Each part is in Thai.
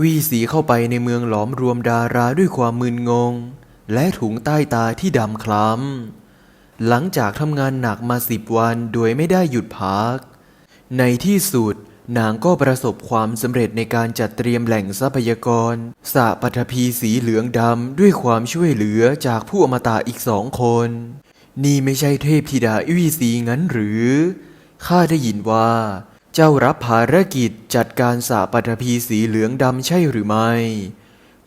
วีสีเข้าไปในเมืองหลอมรวมดาราด้วยความมึนงง และถุงใต้ตาที่ดำคล้ำ หลังจากทำงานหนักมาสิบวันโดยไม่ได้หยุดพัก ในที่สุดนางก็ประสบความสำเร็จในการจัดเตรียมแหล่งทรัพยากรสะปัทภีสีเหลืองดำด้วยความช่วยเหลือจากผู้อมตะอีกสองคน นี่ไม่ใช่เทพธิดาอิวีสีงั้นหรือ ข้าได้ยินว่า เจ้ารับภารกิจจัดการสาปัทภีสีเหลืองดำใช่หรือไม่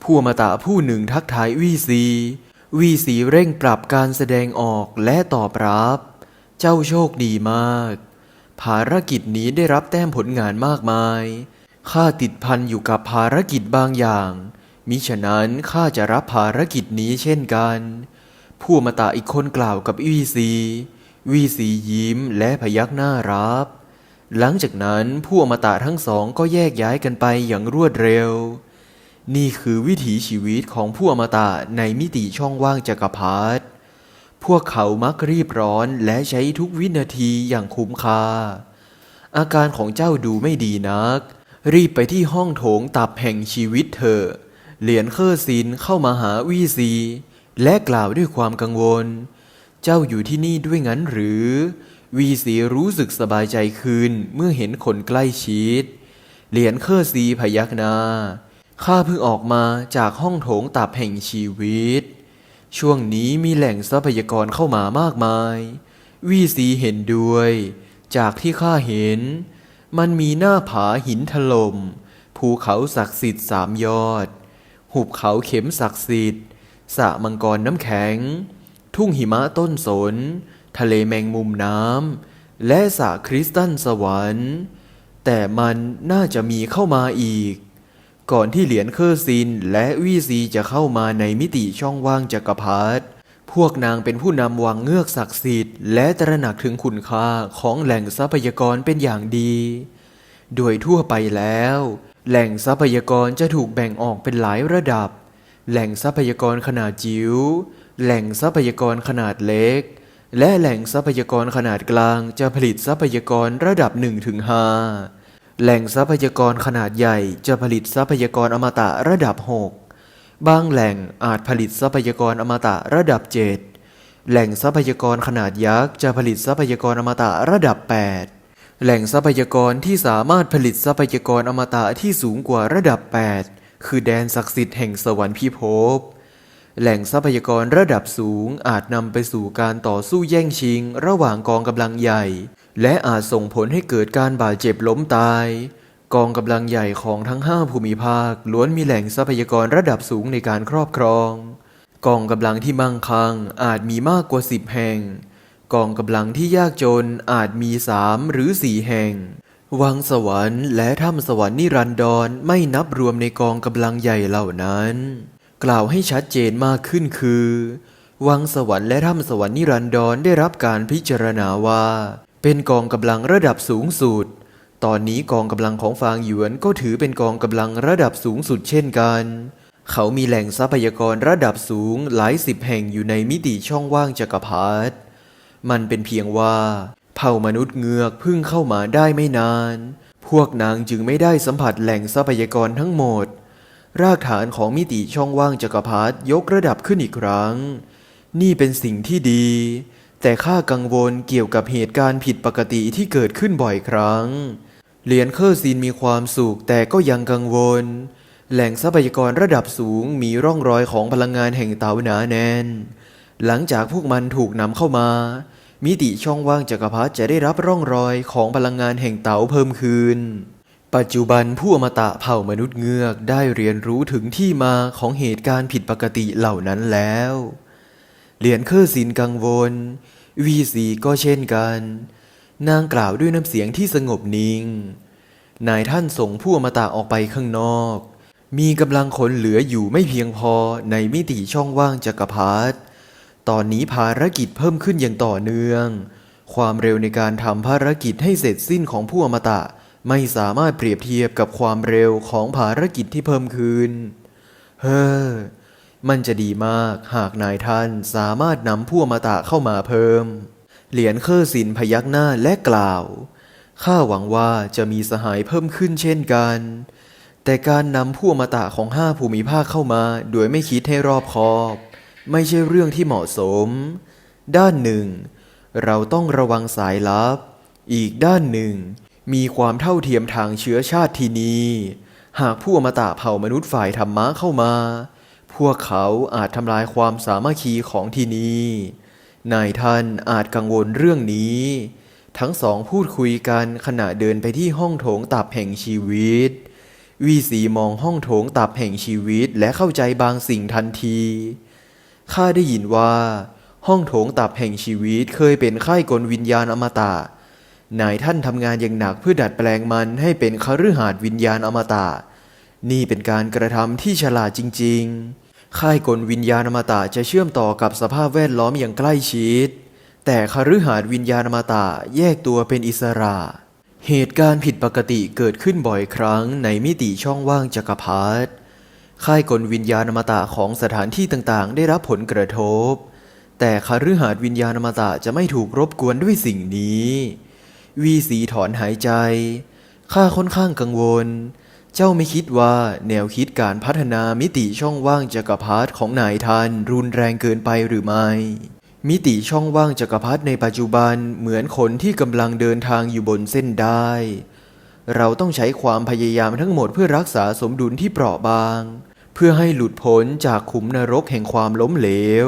ผู้อมตะผู้หนึ่งทักทายวีซีวีสีเร่งปรับการแสดงออกและตอบรับ เจ้าโชคดีมาก ภารกิจนี้ได้รับแต้มผลงานมากมาย ข้าติดพันอยู่กับภารกิจบางอย่าง มิฉะนั้นข้าจะรับภารกิจนี้เช่นกัน ผู้อมตะอีกคนกล่าวกับวีซีวีซียิ้มและพยักหน้ารับ หลังจากนั้นผู้อมตะทั้งสองก็แยกย้ายกันไปอย่างรวดเร็ว นี่คือวิถีชีวิตของผู้อมตะในมิติช่องว่างจักรพรรดิพวกเขามักรีบร้อนและใช้ทุกวินาทีอย่างคุ้มค่า อาการของเจ้าดูไม่ดีนัก รีบไปที่ห้องโถงตับแห่งชีวิตเถอะเหรียญเคอร์ซินเข้ามาหาวีซี และกล่าวด้วยความกังวล เจ้าอยู่ที่นี่ด้วยงั้นหรือ วีซีรู้สึกสบายใจขึ้นเมื่อเห็นคนใกล้ชิด เหรียญเคอร์ซีพยักหน้า ข้าเพิ่งออกมาจากห้องโถงตับแห่งชีวิต ช่วงนี้มีแหล่งทรัพยากรเข้ามามากมาย วีซีเห็นด้วย จากที่ข้าเห็น มันมีหน้าผาหินถลม่ม ภูเขาศักดิ์สิทธิ์สามยอด หุบเขาเข็มศักดิ์สิทธิ์สระมังกรน้ำแข็ง ทุ่งหิมะต้นสน ทะเลแมงมุมน้ำและสระคริสตัลสวรรค์ แต่มันน่าจะมีเข้ามาอีก ก่อนที่เหรียญเคอร์ซินและวีซีจะเข้ามาในมิติช่องว่างจักรพรรดิพวกนางเป็นผู้นำวังเงือกศักดิ์สิทธิ์ และตระหนักถึงคุณค่าของแหล่งทรัพยากรเป็นอย่างดี โดยทั่วไปแล้ว แหล่งทรัพยากรจะถูกแบ่งออกเป็นหลายระดับ แหล่งทรัพยากรขนาดจิ๋ว แหล่งทรัพยากรขนาดเล็ก และแหล่งทรัพยากรขนาดกลางจะผลิตทรัพยากรระดับ1ถึง5แหล่งทรัพยากรขนาดใหญ่จะผลิตทรัพยากรอมตะระดับ 6 บางแหล่งอาจผลิตทรัพยากรอมตะระดับ 7 แหล่งทรัพยากรขนาดยักษ์จะผลิตทรัพยากรอมตะระดับ 8 แหล่งทรัพยากรที่สามารถผลิตทรัพยากรอมตะที่สูงกว่าระดับ 8 คือแดนศักดิ์สิทธิ์แห่งสวรรค์พิภพ แหล่งทรัพยากรระดับสูงอาจนำไปสู่การต่อสู้แย่งชิง ระหว่างกองกำลังใหญ่ และอาจส่งผลให้เกิดการบาดเจ็บล้มตาย กองกำลังใหญ่ของทั้งห้าภูมิภาค ล้วนมีแหล่งทรัพยากรระดับสูงในการครอบครอง กองกำลังที่มั่งคั่งอาจมีมากกว่าสิบแห่ง กองกำลังที่ยากจนอาจมีสามหรือสี่แห่งวังสวรรค์และถ้ำสวรรค์นิรันดรไม่นับรวมในกองกำลังใหญ่เหล่านั้น กล่าวให้ชัดเจนมากขึ้นคือ วังสวรรค์และถ้ำสวรรค์นิรันดรได้รับการพิจารณาว่า เป็นกองกำลังระดับสูงสุด ตอนนี้กองกำลังของฟางหยวนก็ถือเป็นกองกำลังระดับสูงสุดเช่นกัน เขามีแหล่งทรัพยากรระดับสูงหลายสิบแห่งอยู่ในมิติช่องว่างจักรพรรดิมันเป็นเพียงว่า เผ่ามนุษย์เงือกเพิ่งเข้ามาได้ไม่นาน พวกนางจึงไม่ได้สัมผัสแหล่งทรัพยากรทั้งหมด รากฐานของมิติช่องว่างจักรพรรดิยกระดับขึ้นอีกครั้ง นี่เป็นสิ่งที่ดี แต่ข้ากังวลเกี่ยวกับเหตุการณ์ผิดปกติที่เกิดขึ้นบ่อยครั้ง เหรียญเคอร์ซินมีความสุขแต่ก็ยังกังวล แหล่งทรัพยากรระดับสูงมีร่องรอยของพลังงานแห่งเตาหนาแน่น หลังจากพวกมันถูกนำเข้ามา มิติช่องว่างจักรพรรดิจะได้รับร่องรอยของพลังงานแห่งเตาเพิ่มคืน ปัจจุบันผู้อมตะเผ่ามนุษย์เงือกได้เรียนรู้ถึงที่มาของเหตุการณ์ผิดปกติเหล่านั้นแล้ว เหรียญเคอร์ซินกังวล วีซีก็เช่นกัน นางกล่าวด้วยน้ำเสียงที่สงบนิ่ง นายท่านส่งผู้อมตะออกไปข้างนอก มีกำลังคนเหลืออยู่ไม่เพียงพอในมิติช่องว่างจักรพรรดิตอนนี้ภารกิจเพิ่มขึ้นอย่างต่อเนื่อง ความเร็วในการทำภารกิจให้เสร็จสิ้นของผู้อมตะ ไม่สามารถเปรียบเทียบกับความเร็วของภารกิจที่เพิ่มขึ้น เฮ้อ มันจะดีมากหากนายท่านสามารถนำผู้อมตะเข้ามาเพิ่ม เหรียญเคอร์สินพยักหน้าและกล่าว ข้าหวังว่าจะมีสหายเพิ่มขึ้นเช่นกัน แต่การนำผู้อมตะของห้าภูมิภาคเข้ามา โดยไม่คิดให้รอบคอบ ไม่ใช่เรื่องที่เหมาะสม ด้านหนึ่ง เราต้องระวังสายลับ อีกด้านหนึ่ง มีความเท่าเทียมทางเชื้อชาติที่นี้ หากผู้อมตะเผ่ามนุษย์ฝ่ายธรรมะเข้ามา พวกเขาอาจทำลายความสามัคคีของที่นี้ นายท่านอาจกังวลเรื่องนี้ ทั้งสองพูดคุยกันขณะเดินไปที่ห้องโถงตับแห่งชีวิต วีสีมองห้องโถงตับแห่งชีวิตและเข้าใจบางสิ่งทันที ข้าได้ยินว่า ห้องโถงตับแห่งชีวิตเคยเป็นค่ายกลวิญญาณอมตะ นายท่านทำงานอย่างหนักเพื่อดัดแปลงมันให้เป็นคฤหาสน์วิญญาณอมตะ นี่เป็นการกระทำที่ฉลาดจริง ๆ ค่ายกลวิญญาณอมตะจะเชื่อมต่อกับสภาพแวดล้อมอย่างใกล้ชิด แต่คฤหาสน์วิญญาณอมตะแยกตัวเป็นอิสระ เหตุการณ์ผิดปกติเกิดขึ้นบ่อยครั้งในมิติช่องว่างจักรพรรดิค่ายกลวิญญาณอมตะของสถานที่ต่างๆ ได้รับผลกระทบ แต่คฤหาสน์วิญญาณอมตะจะไม่ถูกรบกวนด้วยสิ่งนี้ วีสีถอนหายใจ ข้าค่อนข้างกังวล เจ้าไม่คิดว่าแนวคิดการพัฒนามิติช่องว่างจักรพรรดิของนายท่านรุนแรงเกินไปหรือไม่ มิติช่องว่างจักรพรรดิในปัจจุบันเหมือนคนที่กำลังเดินทางอยู่บนเส้นได้ เราต้องใช้ความพยายามทั้งหมดเพื่อรักษาสมดุลที่เปราะบาง เพื่อให้หลุดพ้นจากขุมนรกแห่งความล้มเหลว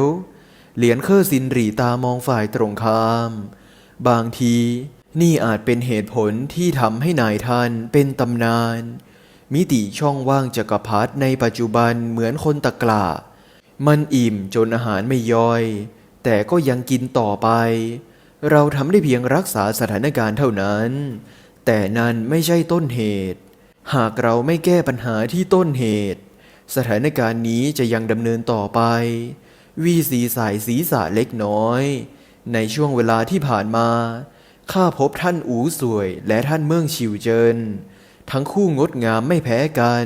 เหรียญเคอร์ซินหรีตามองฝ่ายตรงข้าม บางที นี่อาจเป็นเหตุผลที่ทำให้นายท่านเป็นตำนาน มิติช่องว่างจักรพรรดิในปัจจุบันเหมือนคนตะกละมันอิ่มจนอาหารไม่ย่อย แต่ก็ยังกินต่อไป เราทำได้เพียงรักษาสถานการณ์เท่านั้น แต่นั่นไม่ใช่ต้นเหตุ หากเราไม่แก้ปัญหาที่ต้นเหตุ สถานการณ์นี้จะยังดำเนินต่อไป วีสีสายศีรษะเล็กน้อย ในช่วงเวลาที่ผ่านมา ข้าพบท่านอูสวยและท่านเมืองชิวเจิน ทั้งคู่งดงามไม่แพ้กัน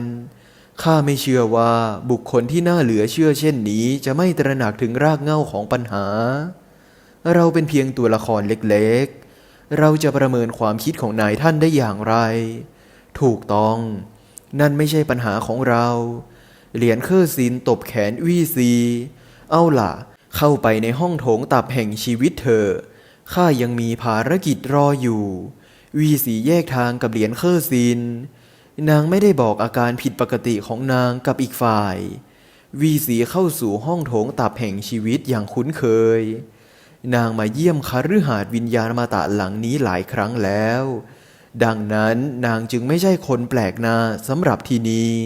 ข้าไม่เชื่อว่าบุคคลที่น่าเหลือเชื่อเช่นนี้จะไม่ตระหนักถึงรากเหง้าของปัญหา เราเป็นเพียงตัวละครเล็กๆ เราจะประเมินความคิดของนายท่านได้อย่างไร ถูกต้อง นั่นไม่ใช่ปัญหาของเรา เหรียญเคอร์ซินตบแขนวีซี เอาล่ะ เข้าไปในห้องโถงตับแห่งชีวิตเธอ ข้ายังมีภารกิจรออยู่ วีสีแยกทางกับเหรียญเคอร์ซิน นางไม่ได้บอกอาการผิดปกติของนางกับอีกฝ่าย วีสีเข้าสู่ห้องโถงตับแห่งชีวิตอย่างคุ้นเคย นางมาเยี่ยมคาฤหาสน์วิญญาณมาตะหลังนี้หลายครั้งแล้ว ดังนั้นนางจึงไม่ใช่คนแปลกหน้าสำหรับที่นี่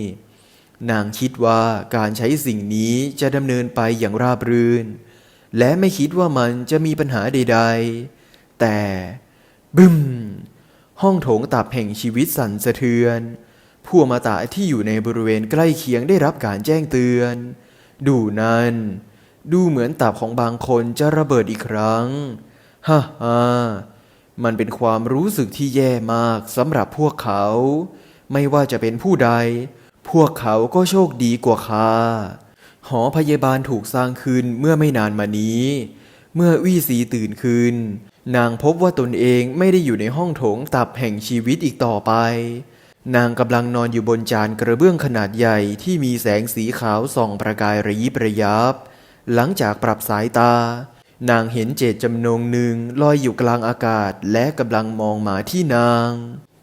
นางคิดว่าการใช้สิ่งนี้จะดำเนินไปอย่างราบรื่น และไม่คิดว่ามันจะมีปัญหาใดๆ แต่ บึ้มห้องโถงตับแห่งชีวิตสั่นสะเทือน ผู้มาตะที่อยู่ในบริเวณใกล้เคียงได้รับการแจ้งเตือน ดูนั่นดูเหมือนตับของบางคนจะระเบิดอีกครั้ง ฮ่าฮ่ามันเป็นความรู้สึกที่แย่มากสำหรับพวกเขา ไม่ว่าจะเป็นผู้ใด พวกเขาก็โชคดีกว่าข้า หอพยาบาลถูกสร้างขึ้นเมื่อไม่นานมานี้ เมื่อวี่สีตื่นขึ้น นางพบว่าตนเองไม่ได้อยู่ในห้องโถงตับแห่งชีวิตอีกต่อไป นางกำลังนอนอยู่บนจานกระเบื้องขนาดใหญ่ที่มีแสงสีขาวส่องประกายระยิบระยับ หลังจากปรับสายตา นางเห็นเจตจำนงหนึ่งลอยอยู่กลางอากาศและกำลังมองมาที่นาง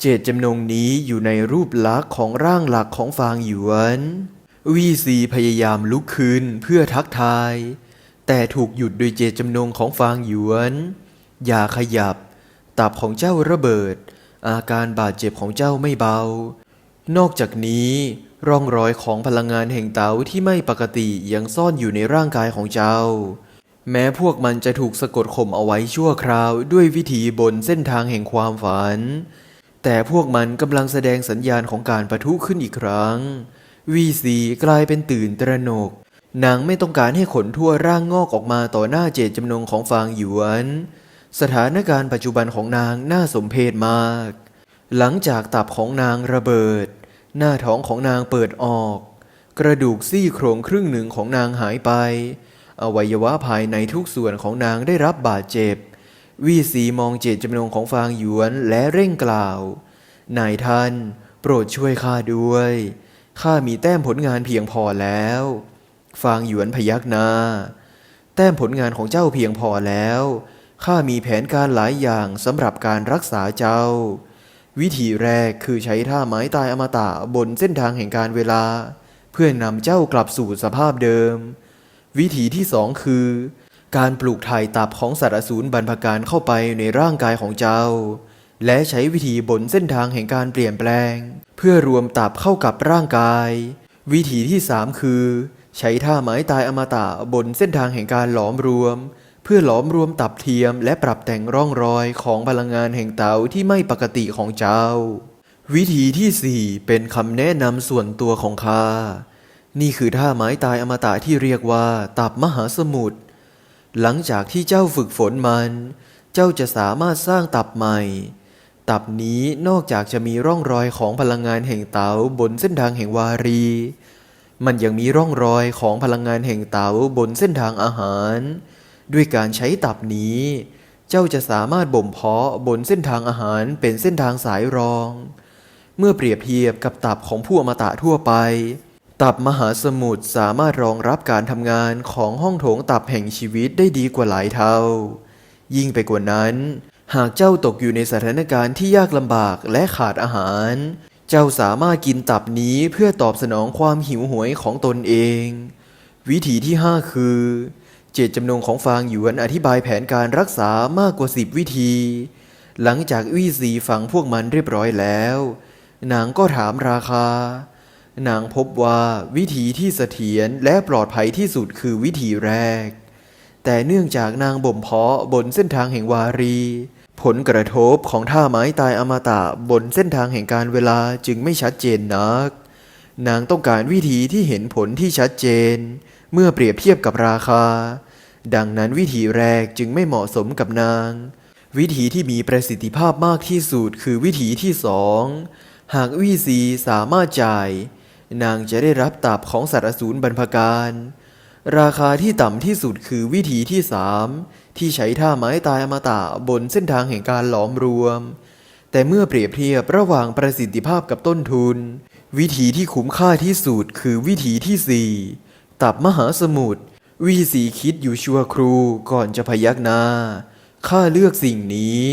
เจตจำนงนี้อยู่ในรูปลักษณ์ของร่างหลักของฟางหยวน วีซีพยายามลุกขึ้นเพื่อทักทาย แต่ถูกหยุดโดยเจตจำนงของฟางหยวน อย่าขยับ ตับของเจ้าระเบิด อาการบาดเจ็บของเจ้าไม่เบา นอกจากนี้ ร่องรอยของพลังงานแห่งเต๋าที่ไม่ปกติยังซ่อนอยู่ในร่างกายของเจ้า แม้พวกมันจะถูกสะกดข่มเอาไว้ชั่วคราวด้วยวิธีบนเส้นทางแห่งความฝัน แต่พวกมันกำลังแสดงสัญญาณของการประทุขึ้นอีกครั้ง วีซีกลายเป็นตื่นตระหนก นางไม่ต้องการให้ขนทั่วร่างงอกออกมาต่อหน้าเจตจำนงของฟางหยวน สถานการณ์ปัจจุบันของนางน่าสมเพชมาก หลังจากตับของนางระเบิด หน้าท้องของนางเปิดออก กระดูกซี่โครงครึ่งหนึ่งของนางหายไป อวัยวะภายในทุกส่วนของนางได้รับบาดเจ็บ วีสีมองเจตจำนงของฟางหยวนและเร่งกล่าว นายท่าน โปรดช่วยข้าด้วย ข้ามีแต้มผลงานเพียงพอแล้ว ฟางหยวนพยักหน้า แต้มผลงานของเจ้าเพียงพอแล้ว ข้ามีแผนการหลายอย่างสำหรับการรักษาเจ้า วิธีแรกคือใช้ท่าไม้ตายอมตะบนเส้นทางแห่งการเวลา เพื่อนำเจ้ากลับสู่สภาพเดิม วิธีที่สองคือ การปลูกถ่ายตับของสารสูรบรรพการเข้าไปในร่างกายของเจ้า และใช้วิธีบนเส้นทางแห่งการเปลี่ยนแปลง เพื่อรวมตับเข้ากับร่างกาย วิธีที่สามคือ ใช้ท่าไม้ตายอมตะบนเส้นทางแห่งการหลอมรวม เพื่อหลอมรวมตับเทียมและปรับแต่งร่องรอยของพลังงานแห่งเตาที่ไม่ปกติของเจ้า วิธีที่สี่เป็นคำแนะนำส่วนตัวของข้านี่คือท่าไม้ตายอมตะที่เรียกว่าตับมหาสมุทรหลังจากที่เจ้าฝึกฝนมัน เจ้าจะสามารถสร้างตับใหม่ ตับนี้นอกจากจะมีร่องรอยของพลังงานแห่งเตาบนเส้นทางแห่งวารี มันยังมีร่องรอยของพลังงานแห่งเตาบนเส้นทางอาหาร ด้วยการใช้ตับนี้ เจ้าจะสามารถบ่มเพาะบนเส้นทางอาหารเป็นเส้นทางสายรอง เมื่อเปรียบเทียบกับตับของผู้อมตะทั่วไป ตับมหาสมุทรสามารถรองรับการทำงานของห้องโถงตับแห่งชีวิตได้ดีกว่าหลายเท่า ยิ่งไปกว่านั้น หากเจ้าตกอยู่ในสถานการณ์ที่ยากลำบากและขาดอาหาร เจ้าสามารถกินตับนี้เพื่อตอบสนองความหิวโหวยของตนเอง วิธีที่ 5 คือ เจตจำนงของฟางหยวนอธิบายแผนการรักษามากกว่า 10 วิธี หลังจากวี่ซีฟังพวกมันเรียบร้อยแล้วนางก็ถามราคานางพบว่าวิธีที่เสถียรและปลอดภัยที่สุดคือวิธีแรก แต่เนื่องจากนางบ่มเพาะบนเส้นทางแห่งวารี ผลกระทบของท่าไม้ตายอมตะบนเส้นทางแห่งการเวลาจึงไม่ชัดเจนนัก นางต้องการวิธีที่เห็นผลที่ชัดเจน เมื่อเปรียบเทียบกับราคา ดังนั้นวิธีแรกจึงไม่เหมาะสมกับนาง วิธีที่มีประสิทธิภาพมากที่สุดคือวิธีที่สองหากวีซีสามารถจ่าย นางจะได้รับตับของสารสูรบรรพการ ราคาที่ต่ำที่สุดคือวิธีที่สาม ที่ใช้ท่าไม้ตายอมตะบนเส้นทางแห่งการหลอมรวม แต่เมื่อเปรียบเทียบระหว่างประสิทธิภาพกับต้นทุน วิธีที่คุ้มค่าที่สุดคือวิธีที่สี่ตับมหาสมุทรวีสีคิดอยู่ชั่วครูก่อนจะพยักหน้าข้าเลือกสิ่งนี้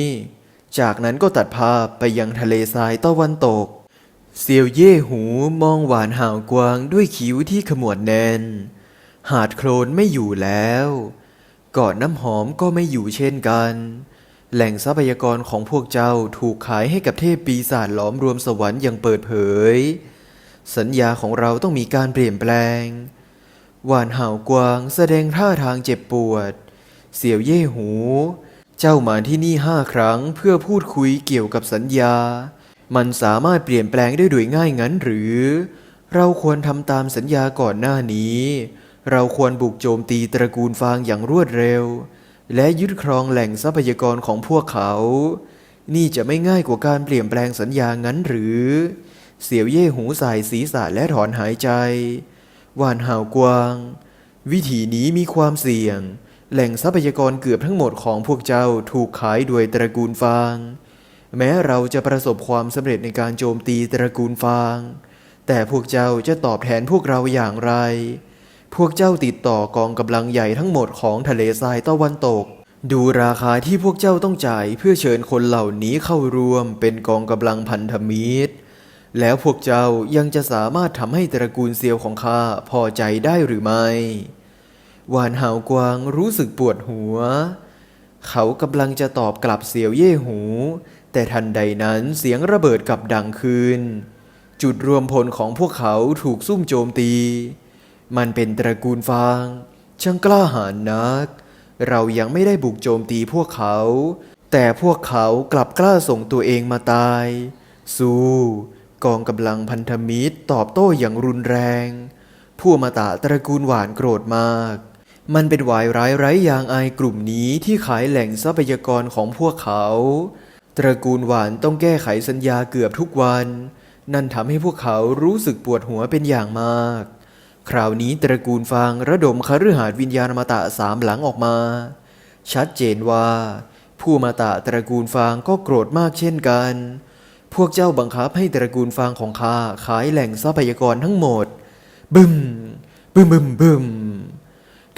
จากนั้นก็ตัดภาพไปยังทะเลทรายตะวันตก เซียวเย่หูมองหวานห่าวกวางด้วยคิ้วที่ขมวดแน่น หาดโคลนไม่อยู่แล้ว กาะน้ำหอมก็ไม่อยู่เช่นกัน แหล่งทรัพยากรของพวกเจ้าถูกขายให้กับเทพปีศาจล้อมรวมสวรรค์อย่างเปิดเผย สัญญาของเราต้องมีการเปลี่ยนแปลง หวานห่าวกวางแสดงท่าทางเจ็บปวด เสี่ยวเย่หู เจ้ามาที่นี่ห้าครั้งเพื่อพูดคุยเกี่ยวกับสัญญา มันสามารถเปลี่ยนแปลงได้โดยง่ายงั้นหรือ เราควรทำตามสัญญาก่อนหน้านี้ เราควรบุกโจมตีตระกูลฟางอย่างรวดเร็ว และยึดครองแหล่งทรัพยากรของพวกเขา นี่จะไม่ง่ายกว่าการเปลี่ยนแปลงสัญญางั้นหรือ เสี่ยวเย่หูสายศีรษะและถอนหายใจ หวานห่าวกวาง วิธีนี้มีความเสี่ยง แหล่งทรัพยากรเกือบทั้งหมดของพวกเจ้าถูกขายโดยตระกูลฟาง แม้เราจะประสบความสำเร็จในการโจมตีตระกูลฟาง แต่พวกเจ้าจะตอบแทนพวกเราอย่างไร พวกเจ้าติดต่อกองกำลังใหญ่ทั้งหมดของทะเลทรายตะวันตก ดูราคาที่พวกเจ้าต้องจ่ายเพื่อเชิญคนเหล่านี้เข้ารวมเป็นกองกำลังพันธมิตร แล้วพวกเจ้ายังจะสามารถทำให้ตระกูลเซียวของข้าพอใจได้หรือไม่หวานหาวกวางรู้สึกปวดหัว เขากำลังจะตอบกลับเสียวเย่หู แต่ทันใดนั้นเสียงระเบิดกลับดังขึ้น จุดรวมพลของพวกเขาถูกซุ่มโจมตี มันเป็นตระกูลฟาง ช่างกล้าหาญนัก เรายังไม่ได้บุกโจมตีพวกเขา แต่พวกเขากลับกล้าส่งตัวเองมาตาย สู้ กองกำลังพันธมิตรตอบโต้อย่างรุนแรง ผู้มาตะตระกูลหวานโกรธมาก มันเป็นวายร้ายไร้ยางอายกลุ่มนี้ที่ขายแหล่งทรัพยากรของพวกเขา ตระกูลหวานต้องแก้ไขสัญญาเกือบทุกวัน นั่นทำให้พวกเขารู้สึกปวดหัวเป็นอย่างมาก คราวนี้ตระกูลฟางระดมคฤหาสน์วิญญาณอมตะสามหลังออกมา ชัดเจนว่า ผู้มาตะตระกูลฟางก็โกรธมากเช่นกัน พวกเจ้าบังคับให้ตระกูลฟางของข้าขายแหล่งทรัพยากรทั้งหมด บึมบึมบึมบึม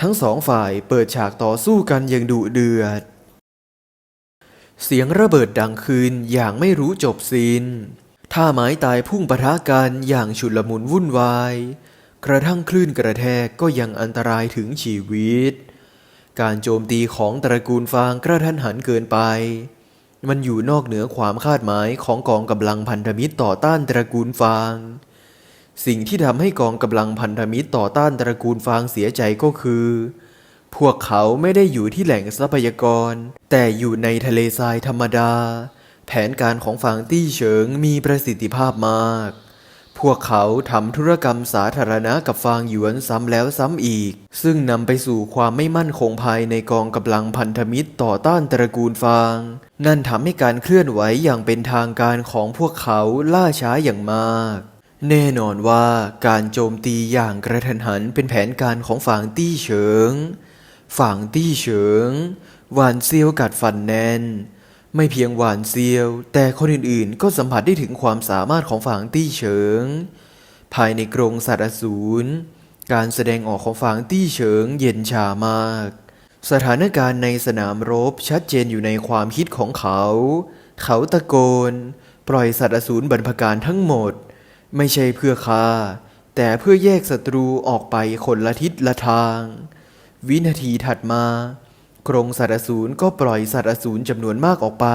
ทั้งสองฝ่ายเปิดฉากต่อสู้กันอย่างดุเดือด เสียงระเบิดดังขึ้นอย่างไม่รู้จบสิน้นท่าไม้ตายพุ่งปะทะกันอย่างฉุละมุนวุ่นวาย กระทั่งคลื่นกระแทกก็ยังอันตรายถึงชีวิต การโจมตีของตระกูลฟางกระทันหันเกินไป มันอยู่นอกเหนือความคาดหมายของกองกำลังพันธมิตรต่อต้านตระกูลฟาง สิ่งที่ทำให้กองกำลังพันธมิตรต่อต้านตระกูลฟางเสียใจก็คือ พวกเขาไม่ได้อยู่ที่แหล่งทรัพยากร แต่อยู่ในทะเลทรายธรรมดา แผนการของฟางตี้เฉิงมีประสิทธิภาพมาก พวกเขาทำธุรกรรมสาธารณะกับฟางหยวนซ้ำแล้วซ้ำอีก ซึ่งนำไปสู่ความไม่มั่นคงภายในกองกำลังพันธมิตรต่อต้านตระกูลฟาง นั่นทำให้การเคลื่อนไหวอย่างเป็นทางการของพวกเขาล่าช้าอย่างมาก แน่นอนว่าการโจมตีอย่างกระทันหันเป็นแผนการของฝางตี้เฉิงฝางตี้เฉิงหวานเซียวกัดฟันแน่น ไม่เพียงหวานเซียว แต่คนอื่นๆ ก็สัมผัสได้ถึงความสามารถของฝางตี้เฉิง ภายในกรงสัตว์อสูร การแสดงออกของฝางตี้เฉิงเย็นชามาก สถานการณ์ในสนามรบชัดเจนอยู่ในความคิดของเขา เขาตะโกน ปล่อยสัตว์อสูรบรรพการทั้งหมด ไม่ใช่เพื่อฆ่า แต่เพื่อแยกศัตรูออกไปคนละทิศละทาง วินาทีถัดมา กรงสัตว์อสูรก็ปล่อยสัตว์อสูรจำนวนมากออกไป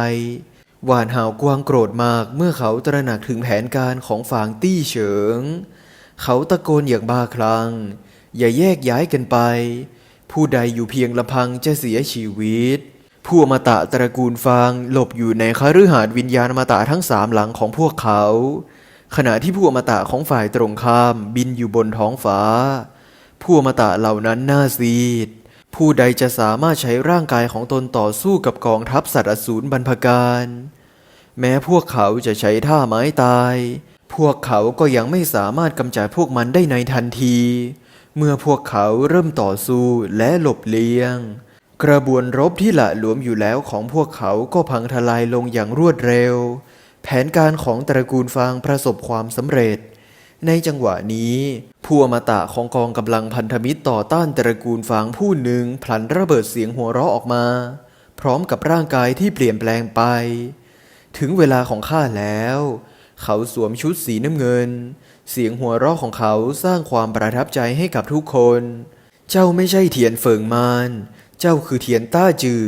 หวานหาวกวางโกรธมากเมื่อเขาตระหนักถึงแผนการของฝางตี้เฉิง เขาตะโกนอย่างบ้าคลั่งอย่าแยกย้ายกันไป ผู้ใดอยู่เพียงลำพังจะเสียชีวิต ผู้อมตะตระกูลฟางหลบอยู่ในคฤหาสน์วิญญาณอมตะทั้งสามหลังของพวกเขา ขณะที่ผู้อมตะของฝ่ายตรงข้ามบินอยู่บนท้องฟ้า ผู้อมตะเหล่านั้นน่าซีด ผู้ใดจะสามารถใช้ร่างกายของตนต่อสู้กับกองทัพสัตว์อสูรบรรพการ แม้พวกเขาจะใช้ท่าไม้ตาย พวกเขาก็ยังไม่สามารถกำจัดพวกมันได้ในทันที เมื่อพวกเขาเริ่มต่อสู้และหลบเลี่ยง กระบวนรบที่หละหลวมอยู่แล้วของพวกเขาก็พังทลายลงอย่างรวดเร็ว แผนการของตระกูลฟางประสบความสำเร็จ ในจังหวะนี้ผู้อมตะของกองกำลังพันธมิตรต่อต้านตระกูลฟางผู้หนึ่งพลันระเบิดเสียงหัวเราะออกมา พร้อมกับร่างกายที่เปลี่ยนแปลงไป ถึงเวลาของข้าแล้ว เขาสวมชุดสีน้ำเงิน เสียงหัวเราะของเขาสร้างความประทับใจให้กับทุกคน เจ้าไม่ใช่เทียนเฟิงมาน เจ้าคือเทียนต้าจือ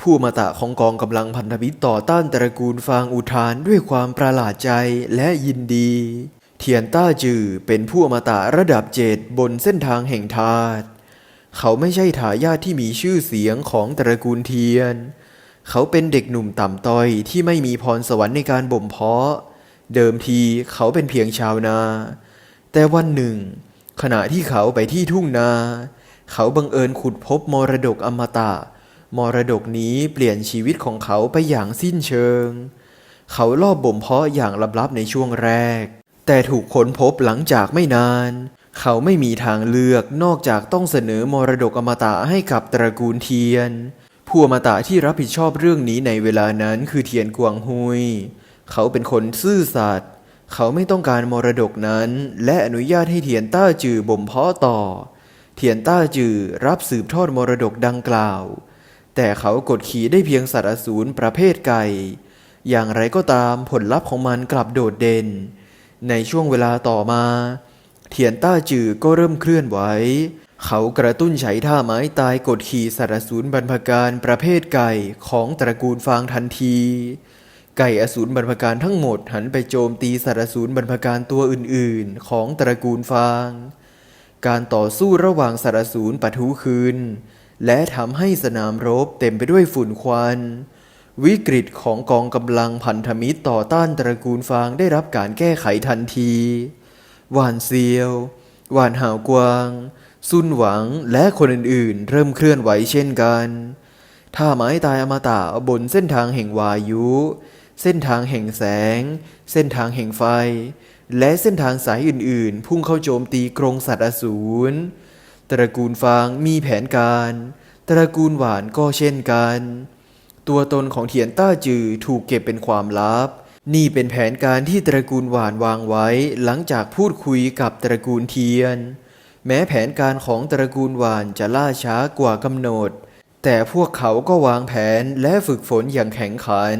ผู้มาตะของกองกำลังพันธมิตรต่อต้านตระกูลฟางอุทานด้วยความประหลาดใจและยินดี เทียนต้าจือเป็นผู้อมตะระดับเจ็ดบนเส้นทางแห่งทาสเขาไม่ใช่ทายาทที่มีชื่อเสียงของตระกูลเทียน เขาเป็นเด็กหนุ่มต่ำต้อยที่ไม่มีพรสวรรค์ในการบ่มเพาะ เดิมทีเขาเป็นเพียงชาวนา แต่วันหนึ่ง ขณะที่เขาไปที่ทุ่งนา เขาบังเอิญขุดพบมรดกอมตะ มรดกนี้เปลี่ยนชีวิตของเขาไปอย่างสิ้นเชิง เขาลอบบ่มเพาะอย่างลับๆในช่วงแรก แต่ถูกค้นพบหลังจากไม่นาน เขาไม่มีทางเลือกนอกจากต้องเสนอมรดกอมตะให้กับตระกูลเทียน ผู้อมตะที่รับผิดชอบเรื่องนี้ในเวลานั้นคือเทียนกวางฮุย เขาเป็นคนซื่อสัตย์เขาไม่ต้องการมรดกนั้น และอนุญาตให้เทียนต้าจือบ่มเพาะต่อ เทียนต้าจือรับสืบทอดมรดกดังกล่าว แต่เขากดขี่ได้เพียงสัตว์อสูรประเภทไก่ อย่างไรก็ตามผลลัพธ์ของมันกลับโดดเด่น ในช่วงเวลาต่อมา เทียนต้าจือก็เริ่มเคลื่อนไหว เขากระตุ้นใช้ท่าไม้ตายกดขี่สัตว์อสูรบรรพการประเภทไก่ของตระกูลฟางทันที ไก่อสูรบรรพการทั้งหมดหันไปโจมตีสัตว์อสูรบรรพการตัวอื่นๆ ของตระกูลฟาง การต่อสู้ระหว่างสัตว์อสูรปะทุขึ้นและทำให้สนามรบเต็มไปด้วยฝุ่นควัน วิกฤตของกองกำลังพันธมิตรต่อต้านตระกูลฟางได้รับการแก้ไขทันที หวานเซียว หวานหาวกวาง ซุนหวังและคนอื่นๆ เริ่มเคลื่อนไหวเช่นกันท่าไม้ตายอมตะบนเส้นทางแห่งวายุ เส้นทางแห่งแสง เส้นทางแห่งไฟ และเส้นทางสายอื่นๆ พุ่งเข้าโจมตีกรงสัตว์อสูร ตระกูลฟางมีแผนการ ตระกูลหวานก็เช่นกัน ตัวตนของเทียนต้าจือถูกเก็บเป็นความลับ นี่เป็นแผนการที่ตระกูลหวานวางไว้ หลังจากพูดคุยกับตระกูลเทียน แม้แผนการของตระกูลหวานจะล่าช้ากว่ากำหนด แต่พวกเขาก็วางแผนและฝึกฝนอย่างแข็งขัน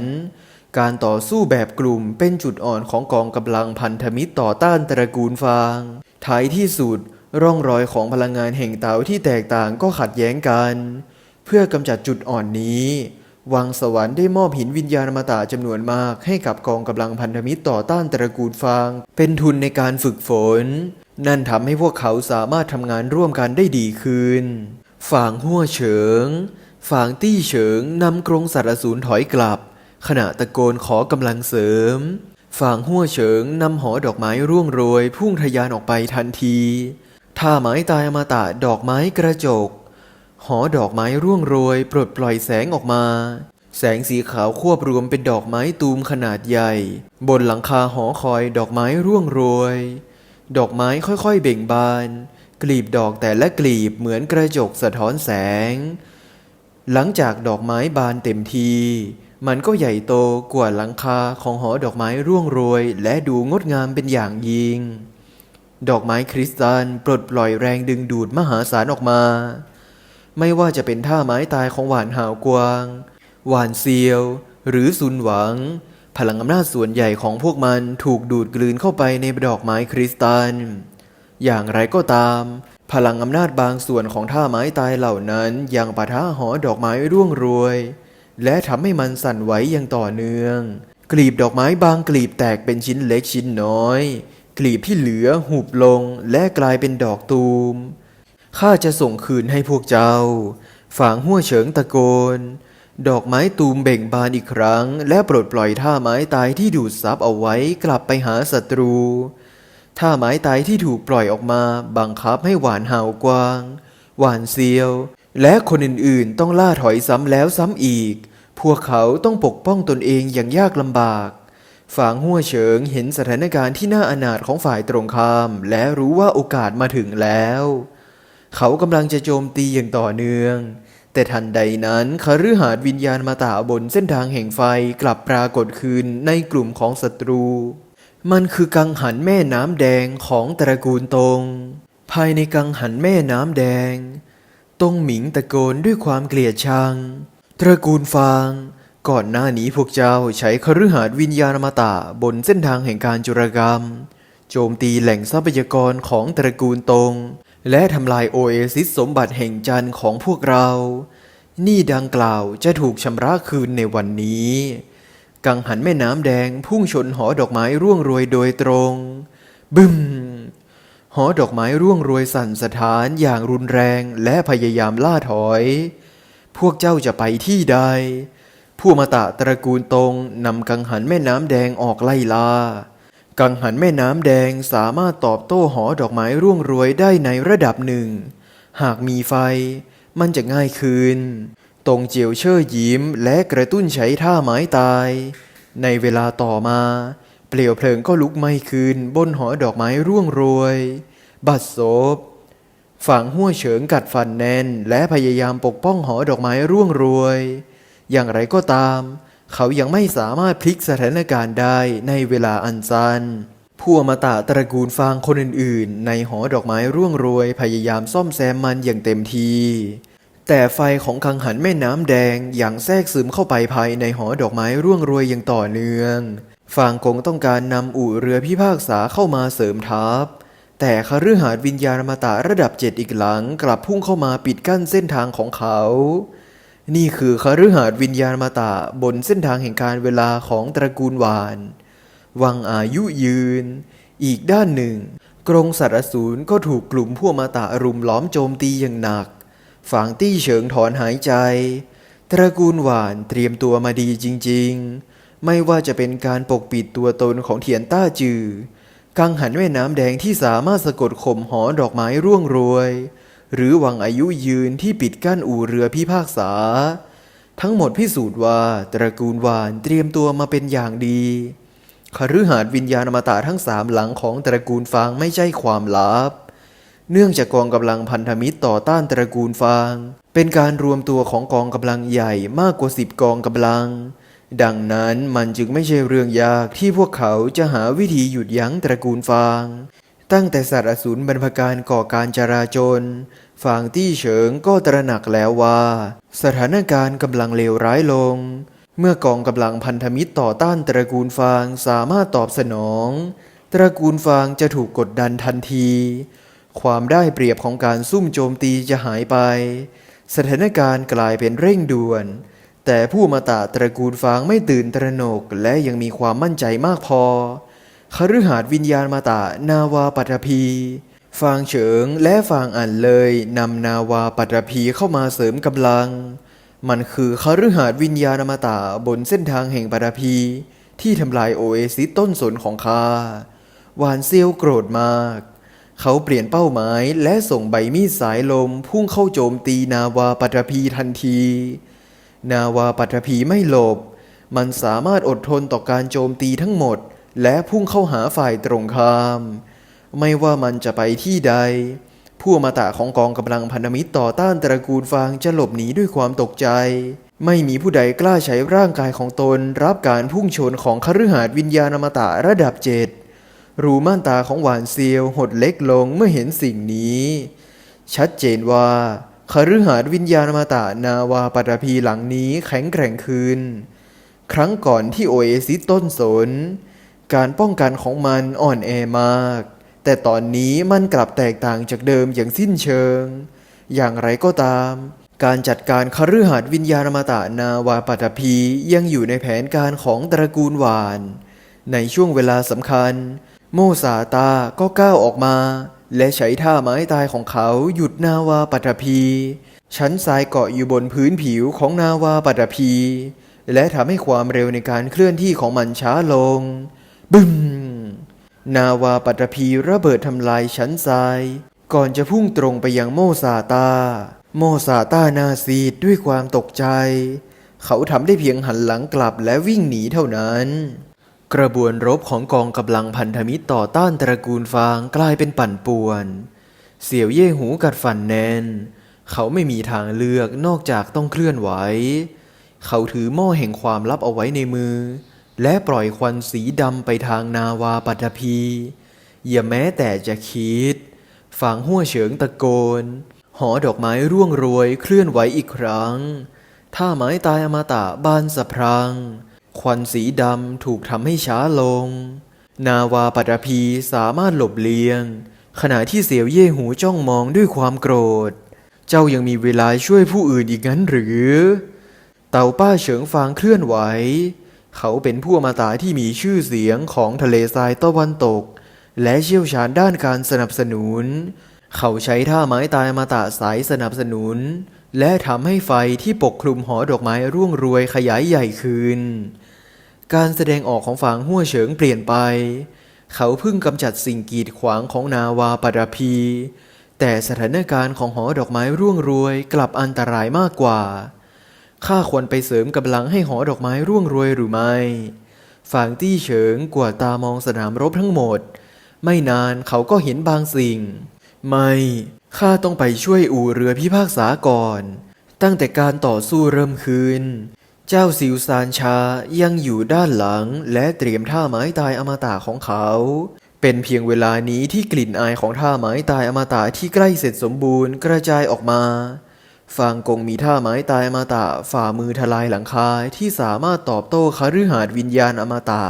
การต่อสู้แบบกลุ่มเป็นจุดอ่อนของกองกำลังพันธมิตรต่อต้านตระกูลฟางท้ายที่สุดร่องรอยของพลังงานแห่งเตาที่แตกต่างก็ขัดแย้งกัน เพื่อกำจัดจุดอ่อนนี้ วังสวรรค์ได้มอบหินวิญญาณอมตะจำนวนมากให้กับกองกำลังพันธมิตรต่อต้านตระกูลฟาง เป็นทุนในการฝึกฝน นั่นทำให้พวกเขาสามารถทำงานร่วมกันได้ดีขึ้นฝางหัวเฉิงฝางตี้เฉิงนำกรงสัตว์อสูรถอยกลับ ขณะตะโกนขอกำลังเสริมฝางหัวเฉิงนำหอดอกไม้ร่วงโรยพุ่งทะยานออกไปทันทีท่าไม้ตายอมตะดอกไม้กระจก หอดอกไม้ร่วงโรยปลดปล่อยแสงออกมา แสงสีขาวควบรวมเป็นดอกไม้ตูมขนาดใหญ่ บนหลังคาหอคอยดอกไม้ร่วงโรย ดอกไม้ค่อยๆเบ่งบาน กลีบดอกแต่ละกลีบเหมือนกระจกสะท้อนแสง หลังจากดอกไม้บานเต็มที มันก็ใหญ่โตกว่าหลังคาของหอดอกไม้ร่วงโรย และดูงดงามเป็นอย่างยิ่งดอกไม้คริสตัลปลดปล่อยแรงดึงดูดมหาศาลออกมา ไม่ว่าจะเป็นท่าไม้ตายของหวานหาวกวาง หวานเซียว หรือซุนหวัง พลังอำนาจส่วนใหญ่ของพวกมันถูกดูดกลืนเข้าไปในดอกไม้คริสตัล อย่างไรก็ตาม พลังอำนาจบางส่วนของท่าไม้ตายเหล่านั้นยังปะทะหอดอกไม้ร่วงโรย และทำให้มันสั่นไหวอย่างต่อเนื่อง กลีบดอกไม้บางกลีบแตกเป็นชิ้นเล็กชิ้นน้อย กลีบที่เหลือหุบลงและกลายเป็นดอกตูม ข้าจะส่งคืนให้พวกเจ้า ฝางหัวเฉิงตะโกน ดอกไม้ตูมเบ่งบานอีกครั้ง และปลดปล่อยท่าไม้ตายที่ดูดซับเอาไว้กลับไปหาศัตรู ท่าไม้ตายที่ถูกปล่อยออกมาบังคับให้หวานหาวกวาง หวานเซียว และคนอื่นๆต้องล่าถอยซ้ำแล้วซ้ำอีก พวกเขาต้องปกป้องตนเองอย่างยากลำบากฝางหัวเฉิงเห็นสถานการณ์ที่น่าอนาถของฝ่ายตรงข้าม และรู้ว่าโอกาสมาถึงแล้ว เขากำลังจะโจมตีอย่างต่อเนื่อง แต่ทันใดนั้นคฤหาสน์วิญญาณมาตาบนเส้นทางแห่งไฟกลับปรากฏคืนในกลุ่มของศัตรู มันคือกังหันแม่น้ำแดงของตระกูลตง ภายในกังหันแม่น้ำแดง ตงหมิงตะโกนด้วยความเกลียดชัง ตระกูลฟาง ก่อนหน้านี้พวกเจ้าใช้คฤหาสน์วิญญาณอมตะบนเส้นทางแห่งการจุรกรรม โจมตีแหล่งทรัพยากรของตระกูลตง และทำลายโอเอซิสสมบัติแห่งจันทร์ของพวกเรา นี่ดังกล่าวจะถูกชำระคืนในวันนี้ กังหันแม่น้ำแดงพุ่งชนหอดอกไม้ร่วงโรยโดยตรง บึ้มหอดอกไม้ร่วงโรยสั่นสะท้านอย่างรุนแรงและพยายามล่าถอย พวกเจ้าจะไปที่ใด ผู้มาตะตระกูลตรงนำกังหันแม่น้ำแดงออกไล่ล่า กังหันแม่น้ำแดงสามารถตอบโต้หอดอกไม้ร่วงโรยได้ในระดับหนึ่ง หากมีไฟ มันจะง่ายขึ้น ตรงเจียวเชอยิ้มและกระตุ้นใช้ท่าไม้ตาย ในเวลาต่อมา เปลวเพลิงก็ลุกไหม้ขึ้นบนหอดอกไม้ร่วงโรย บัดซบฝังหัวเฉิงกัดฟันแน่นและพยายามปกป้องหอดอกไม้ร่วงโรย อย่างไรก็ตาม เขายังไม่สามารถพลิกสถานการณ์ได้ในเวลาอันสั้นผู้อมตะตระกูลฟางคนอื่นๆ ในหอดอกไม้ร่วงโรยพยายามซ่อมแซมมันอย่างเต็มที แต่ไฟของกังหันแม่น้ำแดงอย่างแทรกซึมเข้าไปภายในหอดอกไม้ร่วงโรยอย่างต่อเนื่องฟางกงต้องการนำอู่เรือพิพากษาเข้ามาเสริมทัพ แต่คฤหาสน์วิญญาณอมตะระดับเจ็ดอีกหลังกลับพุ่งเข้ามาปิดกั้นเส้นทางของเขา นี่คือคฤหาสน์วิญญาณอมตะบนเส้นทางแห่งการเวลาของตระกูลวาน วังอายุยืน อีกด้านหนึ่ง กรงสัตว์อสูรก็ถูกกลุ่มพวกมาตะรุมล้อมโจมตีอย่างหนัก ฝางตี้เฉิงถอนหายใจ ตระกูลหวานเตรียมตัวมาดีจริง ๆ ไม่ว่าจะเป็นการปกปิดตัวตนของเทียนต้าจือ กังหันแม่น้ำแดงที่สามารถสะกดข่มหอดอกไม้ร่วงโรย หรือวังอายุยืนที่ปิดกั้นอู่เรือพิพากษา ทั้งหมดพิสูจน์ว่าตระกูลวานเตรียมตัวมาเป็นอย่างดีคฤหาสน์วิญญาณอมตะทั้งสามหลังของตระกูลฟางไม่ใช่ความลับ เนื่องจากกองกำลังพันธมิตรต่อต้านตระกูลฟาง เป็นการรวมตัวของกองกำลังใหญ่มากกว่าสิบกองกำลัง ดังนั้นมันจึงไม่ใช่เรื่องยากที่พวกเขาจะหาวิธีหยุดยั้งตระกูลฟาง ตั้งแต่สัตว์อสูรบรรพการก่อการจราจนฟางตี้เฉิงก็ตระหนักแล้วว่า สถานการณ์กำลังเลวร้ายลง เมื่อกองกำลังพันธมิตรต่อต้านตระกูลฟางสามารถตอบสนอง ตระกูลฟางจะถูกกดดันทันที ความได้เปรียบของการซุ่มโจมตีจะหายไป สถานการณ์กลายเป็นเร่งด่วน แต่ผู้มาตาตระกูลฟางไม่ตื่นตระหนกและยังมีความมั่นใจมากพอ คฤหาสน์วิญญาณมาตานาวาปัทภีฟางเฉิงและฟางอันเลยนำนาวาปัทภีเข้ามาเสริมกำลัง มันคือคฤหาสน์วิญญาณมาตาบนเส้นทางแห่งปัทภีที่ทำลายโอเอซิสต้นสนของข้าหวานเซียวโกรธมาก เขาเปลี่ยนเป้าหมายและส่งใบมีดสายลมพุ่งเข้าโจมตีนาวาปัทภีทันที นาวาปัทภีไม่หลบ มันสามารถอดทนต่อการโจมตีทั้งหมด และพุ่งเข้าหาฝ่ายตรงข้าม ไม่ว่ามันจะไปที่ใด ผู้มาตะของกองกำลังพันธมิตรต่อต้านตระกูลฟางจะหลบหนีด้วยความตกใจ ไม่มีผู้ใดกล้าใช้ร่างกายของตน รับการพุ่งชนของคฤหาสน์วิญญาณอมตะระดับเจ็ดรูม่านตาของหวานเซียวหดเล็กลงเมื่อเห็นสิ่งนี้ ชัดเจนว่าคฤหาสน์วิญญาณอมตะนาวาปัตภีหลังนี้แข็งแกร่งขึ้น ครั้งก่อนที่โอเอซิสต้นสน การป้องกันของมันอ่อนแอมาก แต่ตอนนี้มันกลับแตกต่างจากเดิมอย่างสิ้นเชิง อย่างไรก็ตาม การจัดการคฤหาสน์วิญญาณอมตะนาวาปัตภียังอยู่ในแผนการของตระกูลหวาน ในช่วงเวลาสำคัญ โมซาตาก็ก้าวออกมา และใช้ท่าไม้ตายของเขาหยุดนาวาปัตภีชั้นทรายเกาะอยู่บนพื้นผิวของนาวาปัตภีและทำให้ความเร็วในการเคลื่อนที่ของมันช้าลง บึ้ม นาวาปัตภีระเบิดทำลายชั้นทราย ก่อนจะพุ่งตรงไปยังโมซาตา โมซาตานาซีดด้วยความตกใจ เขาทำได้เพียงหันหลังกลับและวิ่งหนีเท่านั้น กระบวนรบของกองกำลังพันธมิตรต่อต้านตระกูลฟางกลายเป็นปั่นป่วน เสี่ยวเย่หูกัดฟันแนน เขาไม่มีทางเลือกนอกจากต้องเคลื่อนไหว เขาถือหม้อแห่งความลับเอาไว้ในมือ และปล่อยควันสีดำไปทางนาวาปัตภีอย่าแม้แต่จะคิดฝางหัวเฉิงตะโกน หอดอกไม้ร่วงโรยเคลื่อนไหวอีกครั้งท่าไม้ตายอมตะบานสะพรัง ควันสีดำถูกทำให้ช้าลง นาวาปัตภีสามารถหลบเลี่ยง ขณะที่เสียวเย่หูจ้องมองด้วยความโกรธ เจ้ายังมีเวลาช่วยผู้อื่นอีกงั้นหรือ เต่าป้าเฉิงฟางเคลื่อนไหว เขาเป็นผู้มาตายที่มีชื่อเสียงของทะเลทรายตะวันตก และเชี่ยวชาญด้านการสนับสนุน เขาใช้ท่าไม้ตายมาตาสายสนับสนุน และทำให้ไฟที่ปกคลุมหอดอกไม้ร่วงรวยขยายใหญ่ขึ้น การแสดงออกของฝางหัวเฉิงเปลี่ยนไป เขาเพิ่งกำจัดสิ่งกีดขวางของนาวาปราพี แต่สถานการณ์ของหอดอกไม้ร่วงรวยกลับอันตรายมากกว่า ข้าควรไปเสริมกำลังให้หอดอกไม้ร่วงรวยหรือไม่ ฝางตี้เฉิงกวาดตามองสนามรบทั้งหมด ไม่นานเขาก็เห็นบางสิ่ง ไม่ ข้าต้องไปช่วยอู่เรือพิพากษาก่อน ตั้งแต่การต่อสู้เริ่มขึ้นเจ้าซิวซานชายังอยู่ด้านหลังและเตรียมท่าไม้ตายอมตะของเขา เป็นเพียงเวลานี้ที่กลิ่นอายของท่าไม้ตายอมตะที่ใกล้เสร็จสมบูรณ์กระจายออกมา ฟางกงมีท่าไม้ตายอมตะฝ่ามือทลายหลังคาที่สามารถตอบโต้คฤหาสน์วิญญาณอมตะ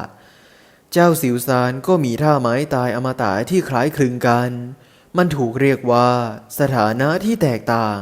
เจ้าสิวซานก็มีท่าไม้ตายอมตะที่คล้ายคลึงกัน มันถูกเรียกว่า สถานะที่แตกต่าง